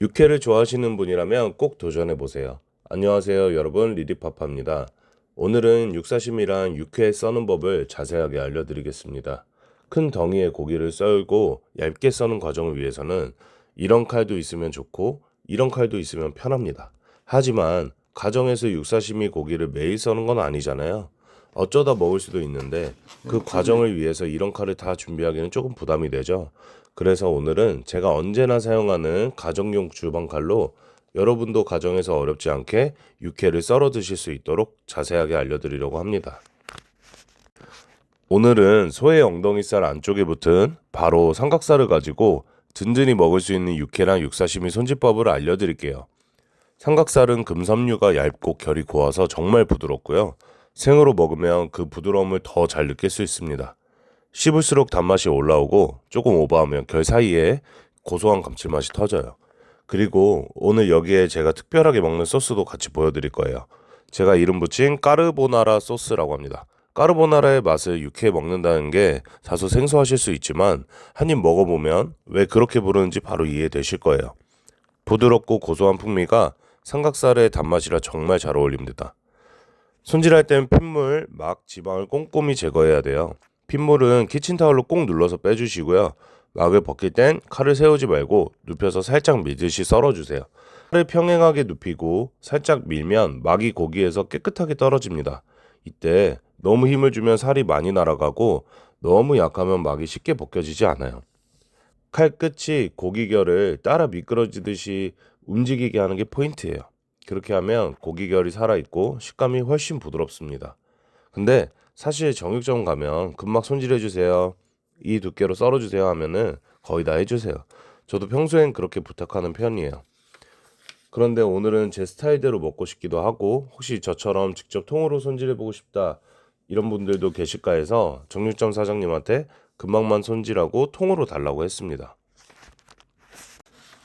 육회를 좋아하시는 분이라면 꼭 도전해 보세요. 안녕하세요, 여러분. 리디파파입니다. 오늘은 육사심이랑 육회 써는 법을 자세하게 알려드리겠습니다. 큰 덩이의 고기를 썰고 얇게 써는 과정을 위해서는 이런 칼도 있으면 좋고 이런 칼도 있으면 편합니다. 하지만 가정에서 육사심이 고기를 매일 써는 건 아니잖아요. 어쩌다 먹을 수도 있는데 그 과정을 위해서 이런 칼을 다 준비하기는 조금 부담이 되죠. 그래서 오늘은 제가 언제나 사용하는 가정용 주방칼로 여러분도 가정에서 어렵지 않게 육회를 썰어 드실 수 있도록 자세하게 알려드리려고 합니다. 오늘은 소의 엉덩이살 안쪽에 붙은 바로 삼각살을 가지고 든든히 먹을 수 있는 육회랑 육사시미 손질법을 알려드릴게요. 삼각살은 금섬유가 얇고 결이 고와서 정말 부드럽고요. 생으로 먹으면 그 부드러움을 더 잘 느낄 수 있습니다. 씹을수록 단맛이 올라오고 조금 오버하면 결 사이에 고소한 감칠맛이 터져요. 그리고 오늘 여기에 제가 특별하게 먹는 소스도 같이 보여드릴 거예요. 제가 이름 붙인 까르보나라 소스라고 합니다. 까르보나라의 맛을 육회에 먹는다는 게 다소 생소하실 수 있지만 한 입 먹어보면 왜 그렇게 부르는지 바로 이해되실 거예요. 부드럽고 고소한 풍미가 삼각살의 단맛이라 정말 잘 어울립니다. 손질할 땐 핏물, 막, 지방을 꼼꼼히 제거해야 돼요. 핏물은 키친타올로 꼭 눌러서 빼주시고요. 막을 벗길 땐 칼을 세우지 말고 눕혀서 살짝 밀듯이 썰어주세요. 칼을 평행하게 눕히고 살짝 밀면 막이 고기에서 깨끗하게 떨어집니다. 이때 너무 힘을 주면 살이 많이 날아가고 너무 약하면 막이 쉽게 벗겨지지 않아요. 칼 끝이 고기결을 따라 미끄러지듯이 움직이게 하는 게 포인트예요. 그렇게 하면 고기결이 살아있고 식감이 훨씬 부드럽습니다. 근데 사실 정육점 가면 금막 손질해 주세요. 이 두께로 썰어 주세요 하면은 거의 다 해주세요. 저도 평소엔 그렇게 부탁하는 편이에요. 그런데 오늘은 제 스타일대로 먹고 싶기도 하고 혹시 저처럼 직접 통으로 손질해 보고 싶다 이런 분들도 계실까 해서 정육점 사장님한테 금방만 손질하고 통으로 달라고 했습니다.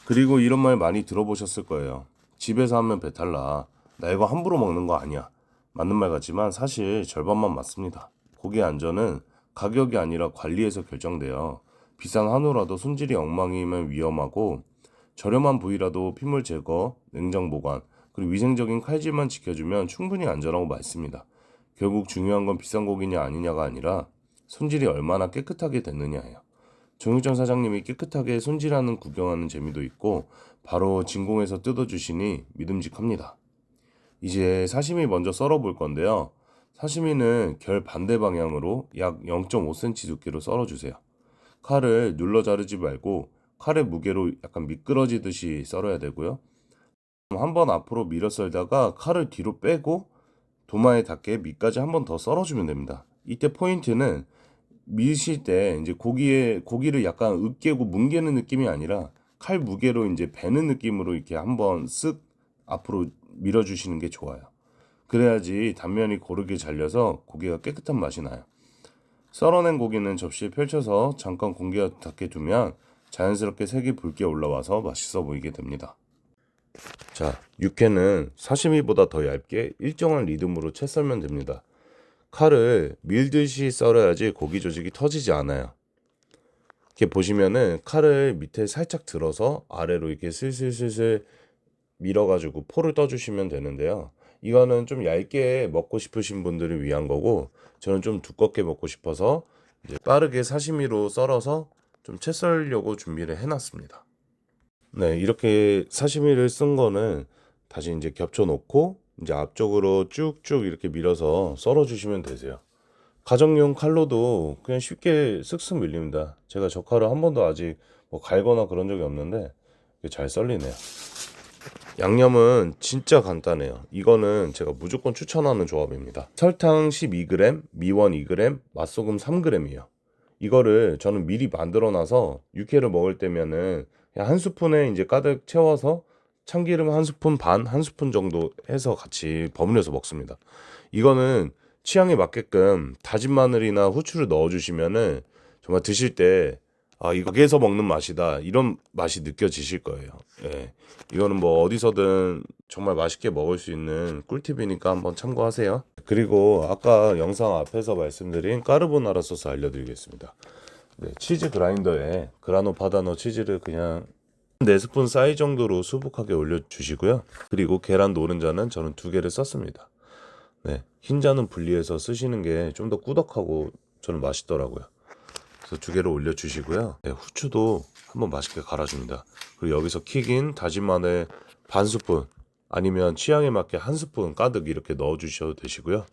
그리고 이런 말 많이 들어보셨을 거예요. 집에서 하면 배탈 나. 나 이거 함부로 먹는 거 아니야. 맞는 말 같지만 사실 절반만 맞습니다. 고기 안전은 가격이 아니라 관리에서 결정돼요. 비싼 한우라도 손질이 엉망이면 위험하고 저렴한 부위라도 핏물 제거, 냉장 보관, 그리고 위생적인 칼질만 지켜주면 충분히 안전하고 맛있습니다. 결국 중요한 건 비싼 고기냐 아니냐가 아니라 손질이 얼마나 깨끗하게 됐느냐예요. 정육점 사장님이 깨끗하게 손질하는 구경하는 재미도 있고 바로 진공에서 뜯어주시니 믿음직합니다. 이제 사시미 먼저 썰어 볼 건데요. 사시미는 결 반대 방향으로 약 0.5cm 두께로 썰어 주세요. 칼을 눌러 자르지 말고 칼의 무게로 약간 미끄러지듯이 썰어야 되고요. 한번 앞으로 밀어 썰다가 칼을 뒤로 빼고 도마에 닿게 밑까지 한 번 더 썰어주면 됩니다. 이때 포인트는 미실 때 이제 고기에 고기를 약간 으깨고 뭉개는 느낌이 아니라 칼 무게로 이제 베는 느낌으로 이렇게 한번 쓱 앞으로 밀어주시는 게 좋아요. 그래야지 단면이 고르게 잘려서 고기가 깨끗한 맛이 나요. 썰어낸 고기는 접시에 펼쳐서 잠깐 공기가 닿게 두면 자연스럽게 색이 붉게 올라와서 맛있어 보이게 됩니다. 자, 육회는 사시미보다 더 얇게 일정한 리듬으로 채 썰면 됩니다. 칼을 밀듯이 썰어야지 고기 조직이 터지지 않아요. 이렇게 보시면은 칼을 밑에 살짝 들어서 아래로 이렇게 슬슬슬슬 밀어가지고 포를 떠주시면 되는데요. 이거는 좀 얇게 먹고 싶으신 분들을 위한 거고 저는 좀 두껍게 먹고 싶어서 빠르게 사시미로 썰어서 좀 채 썰려고 준비를 해놨습니다. 네, 이렇게 사시미를 쓴 거는 다시 이제 겹쳐 놓고 이제 앞쪽으로 쭉쭉 이렇게 밀어서 썰어 주시면 되세요. 가정용 칼로도 그냥 쉽게 쓱쓱 밀립니다. 제가 저 칼을 한 번도 아직 뭐 갈거나 그런 적이 없는데 잘 썰리네요. 양념은 진짜 간단해요. 이거는 제가 무조건 추천하는 조합입니다. 설탕 12g, 미원 2g, 맛소금 3g이에요. 이거를 저는 미리 만들어 놔서 육회를 먹을 때면은 한 스푼에 이제 가득 채워서 참기름 한 스푼 반, 한 스푼 정도 해서 같이 버무려서 먹습니다. 이거는 취향에 맞게끔 다진 마늘이나 후추를 넣어 주시면은 정말 드실 때 아, 이거 여기에서 먹는 맛이다. 이런 맛이 느껴지실 거예요. 예. 이거는 뭐 어디서든 정말 맛있게 먹을 수 있는 꿀팁이니까 한번 참고하세요. 그리고 아까 영상 앞에서 말씀드린 까르보나라 소스 알려드리겠습니다. 네, 치즈 그라인더에 그라노 파다노 치즈를 그냥 4스푼 사이 정도로 수북하게 올려주시고요. 그리고 계란 노른자는 저는 두 개를 썼습니다. 네, 흰자는 분리해서 쓰시는 게 좀 더 꾸덕하고 저는 맛있더라고요. 그래서 두 개를 올려주시고요. 네, 후추도 한번 맛있게 갈아줍니다. 그리고 여기서 킥인 다진 마늘 반 스푼 아니면 취향에 맞게 한 스푼 가득 이렇게 넣어주셔도 되시고요.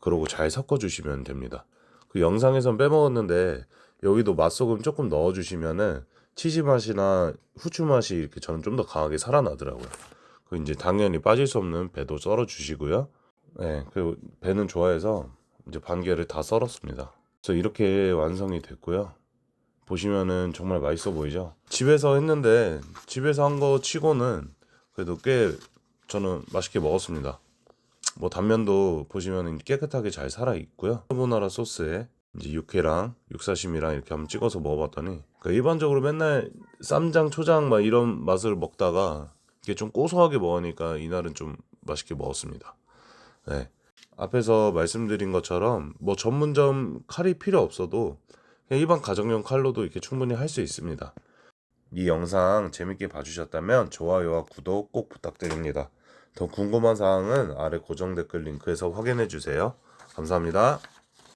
그러고 잘 섞어주시면 됩니다. 그 영상에선 빼먹었는데 여기도 맛소금 조금 넣어주시면은 치즈 맛이나 후추 맛이 이렇게 저는 좀 더 강하게 살아나더라고요. 그 이제 당연히 빠질 수 없는 배도 썰어 주시고요. 네, 그리고 배는 좋아해서 이제 반 개를 다 썰었습니다. 그래서 이렇게 완성이 됐고요. 보시면은 정말 맛있어 보이죠? 집에서 했는데 집에서 한 거 치고는 그래도 꽤 저는 맛있게 먹었습니다. 뭐 단면도 보시면 깨끗하게 잘 살아 있고요. 카보나라 소스에 이제 육회랑 육사심이랑 이렇게 한번 찍어서 먹어봤더니 그러니까 일반적으로 맨날 쌈장, 초장 막 이런 맛을 먹다가 이게 좀 고소하게 먹으니까 이날은 좀 맛있게 먹었습니다. 네. 앞에서 말씀드린 것처럼 뭐 전문점 칼이 필요 없어도 일반 가정용 칼로도 이렇게 충분히 할 수 있습니다. 이 영상 재밌게 봐주셨다면 좋아요와 구독 꼭 부탁드립니다. 더 궁금한 사항은 아래 고정 댓글 링크에서 확인해 주세요. 감사합니다.